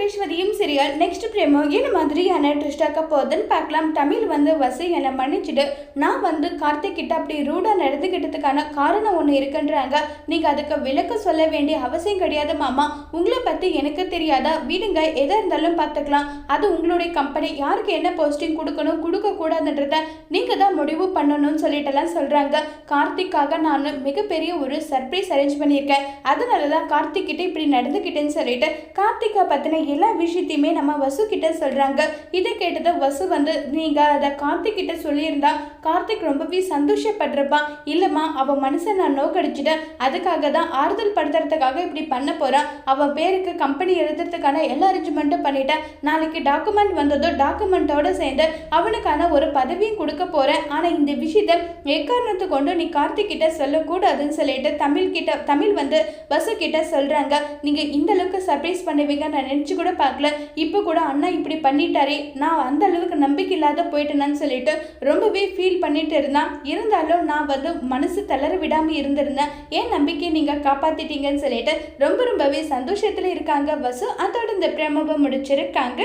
சரஸ்வதியும் serial next பிரேமோ என்ன மாதிரியான ட்விஸ்டாக்க போகுதுன்னு பார்க்கலாம். தமிழ் வந்து வசு என்னை மன்னிச்சுட்டு நான் வந்து கார்த்திக் கிட்ட அப்படி ரூடாக நடந்துக்கிட்டதுக்கான காரணம் ஒன்று இருக்குன்றாங்க. நீங்கள் அதுக்கு விளக்க சொல்ல வேண்டிய அவசியம் கிடையாது மாமா. உங்களை பற்றி எனக்கு தெரியாதா? விடுங்க எதாக இருந்தாலும் பார்த்துக்கலாம். அது உங்களுடைய கம்பெனி யாருக்கு என்ன போஸ்டிங் கொடுக்கணும்? கொடுக்கக்கூடாதுன்றத நீங்கள் தான் முடிவு பண்ணணும்னு சொல்லிட்டுலாம் சொல்கிறாங்க கார்த்திக்காக நான் மிகப்பெரிய ஒரு சர்ப்ரைஸ் அரேஞ்ச் பண்ணியிருக்கேன். அதனால தான் கார்த்திக் கிட்ட இப்படி நடந்துக்கிட்டேன்னு சொல்லிட்டு கார்த்திகா பற்றின எல்லா விஷயத்தையுமே நம்ம வசு கிட்ட சொல்கிறாங்க இதை கேட்டதை வசு வந்து நீங்கள் அதை கார்த்திக் கிட்ட சொல்லியிருந்தா கார்த்திக் ரொம்பவே சந்தோஷப்படுறப்பான் இல்லைம்மா அவன் மனசை நான் நோக்கடிச்சிட்டேன். அதுக்காக தான் ஆறுதல் படுத்துறதுக்காக இப்படி பண்ண போகிறான் அவன் பேருக்கு கம்பெனி எழுதுறதுக்கான எல்லா அரேஞ்ச்மெண்ட்டும் பண்ணிட்டேன். நாளைக்கு டாக்குமெண்ட் வந்ததோ டாக்குமெண்ட்டோட சேர்ந்து அவனுக்கான ஒரு பதவியும் கொடுக்க போகிறேன் ஆனால் இந்த விஷயத்தை எக்காரணத்தை கொண்டு நீ கார்த்திக் கிட்ட சொல்லக்கூடாதுன்னு சொல்லிட்டு தமிழ் கிட்ட தமிழ் வந்து வசு கிட்ட சொல்கிறாங்க நீங்கள் இந்த அளவுக்கு சர்ப்ரைஸ் பண்ணுவீங்க நான் நினச்சி கூட பார்க்கல. இப்போ கூட அண்ணா இப்படி பண்ணிட்டாரே. நான் அந்த அளவுக்கு நம்பிக்கை இல்லாத போயிட்டேன்னு சொல்லிட்டு ரொம்பவே ஃபீல் பண்ணிட்டு இருந்தான். இருந்தாலும் நான் வந்து மனசு தளர விடாமல் இருந்திருந்தேன். ஏன் நம்பிக்கையை நீங்கள் காப்பாற்றிட்டீங்கன்னு சொல்லிட்டு ரொம்ப ரொம்பவே சந்தோஷத்தில் இருக்காங்க வசு. அதோட இந்த பிரமவை முடிச்சிருக்காங்க.